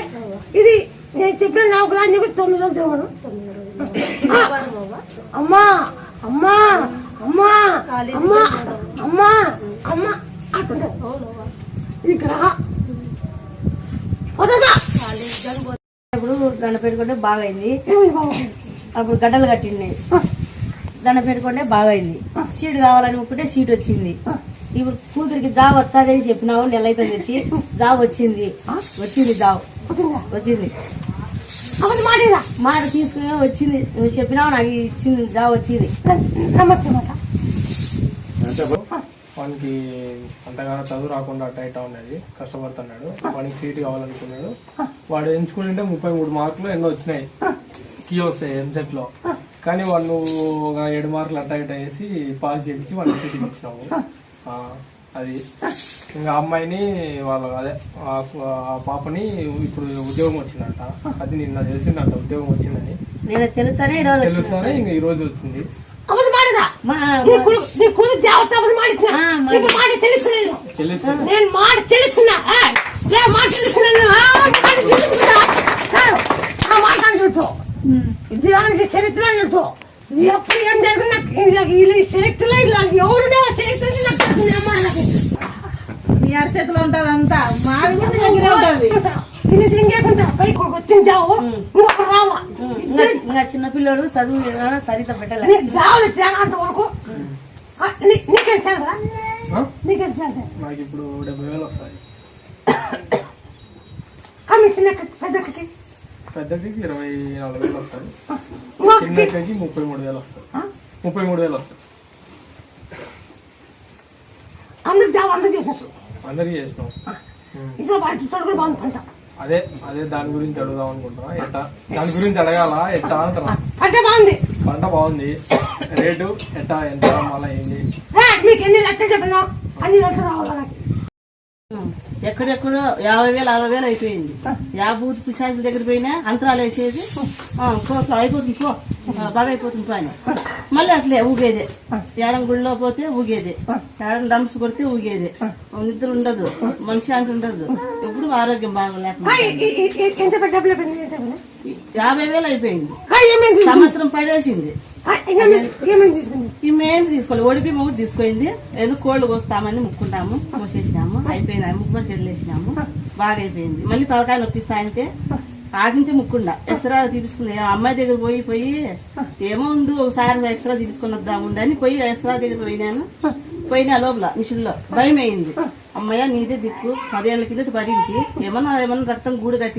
అంటే ఇది నేను చెప్పిన నాకు అని చెప్పి తొమ్మిది రోజులు తిరగను అమ్మా అమ్మా అమ్మా అమ్మా అమ్మా అమ్మా ఇది గ్రహ ఇప్పుడు దండ పెట్టుకుంటే బాగా? అయింది అప్పుడు గడ్డలు కట్టింది. దండ పెట్టుకుంటే బాగా అయింది సీట్ కావాలని ఒప్పుకుంటే సీట్ వచ్చింది. ఇప్పుడు కూతురికి జాబ్ వచ్చాదని చెప్పినావు నెల అయితే తెచ్చి జాబ్ వచ్చింది. వచ్చింది జాబ్. వచ్చిందా వచ్చింది. అవన్నీ మాటేదా మాట తీసుకుని వచ్చింది. నువ్వు చెప్పినావు నాకు ఇచ్చింది. జాబ్ వచ్చింది. నమ్మచ్చమాట అంటే వానికి అంతగానో చదువు రాకుండా టైట్ ఉన్నది కష్టపడుతున్నాడు. వానికి సీట్ కావాలనుకున్నాడు. వాడు ఎంచుకుంటే ముప్పై మూడు మార్కులు ఎన్నో వచ్చినాయి. కీ వస్తాయి ఎంసెట్లో కానీ వాడు నువ్వు ఒక ఏడు మార్కులు అట్ట ఇట్ట వేసి పాస్ చేయించి వాడికి సీట్ ఇచ్చినావు ఆ, అది. ఇంకా అమ్మాయిని వాళ్ళ అదే ఆ- పాపని ఇప్పుడు ఉద్యోగం వచ్చిందంట. అది నిన్న తెలిసిందంట ఉద్యోగం వచ్చిందని. నేను తెలుస్తానే ఇంకా ఈ రోజు వచ్చింది. నేను మాట ఇది చరిత్ర ఎప్పుడు ఏం జరిగినా చరిత్రలో ఇలా ఎవరునే చరిత్ర నాకు తెలుసు, నేను మాట నాకు తెలుసు. మీ అరచేతిలో ఉంటది అంతా. మాది కూడా దగ్గరే ఉంటది. ఇది తింగేకుంటా పై కొడుకు వచ్చింది జావు ఇంకొక రావా? ఇంకా ఇంకా చిన్న పిల్లోడు చదువు సరిత పెట్టలే నీకు జావులు తేనంత వరకు? నీకేం చేయాలా ఆ? నీకేం చేయాలి నాకు ఇప్పుడు డెబ్బై వేలు వస్తాయి. కమిషన్ పెద్దకి పెద్దకి ఇరవై నాలుగు వేలు వస్తాయి. చిన్నకి ముప్పై మూడు వేలు వస్తాయి. ముప్పై మూడు వేలు వస్తాయి. అందరికి జాబ్ అందరికి చేసేసు. అందరికీ చేసినాం. ఉమ్. ఇదో వాటి సరుకులు బాగుంది అదే అదే దాని గురించి అడుగుదాం అనుకుంటున్నా. ఎట్టా? దాని గురించి అడగాల? ఎట్టా అంటున్నా? పంట బాగుంది. పంట బాగుంది. రేటు ఎట్టా? ఎంత? మళ్ళీ ఏంది మీకు ఎన్ని లక్షలు చెప్పినా? అన్ని లక్షలు రావాలి నాకు? ఎక్కడెక్కడో యాభై వేలు అరవై వేలు అయిపోయింది. యాభై బూత్ పిశాచి దగ్గర పోయినా అంతరాలు వేసేది. అయిపోతుంది పో బాగా అయిపోతుంది పో అని మళ్ళీ అట్లే ఊగేదే. ఏడం గుడిలో పోతే ఊగేదే. ఏడం డంప్స్ కొడితే ఊగేదే. నిద్ర ఉండదు. మనశ్శాంతి ఉండదు. ఎప్పుడు ఆరోగ్యం బాగలేకుండా? యాభై వేలు అయిపోయింది? సంవత్సరం పడేసింది. ఈ మెయిన్ తీసుకోవాలి. ఒడిపి మొగ్గు తీసుకుంది ఏదో కోళ్ళు కోస్తామని ముక్కుంటాము. కోసేసినాము. అయిపోయింది. ముక్కుని చెల్లేసినాము. బాగా అయిపోయింది మళ్ళీ తలకాయలు నొప్పిస్తాయంటే ఆటి నుంచి ముక్కుండా. ఎక్స్రా తీపించుకుంది ఆ అమ్మాయి దగ్గర పోయి పోయి ఏమో ఉండు ఒకసారి ఎక్స్రా తీపించుకొని వద్దాం అని పోయి ఎక్స్రా దగ్గర పోయినాను. పోయినా లోపల మిషన్లో భయం అయింది అమ్మయ్య నీదే దిక్కు. పదేళ్ళ కిందకి పడింది. ఏమన్నా ఏమన్నా రక్తం గూడు కట్టి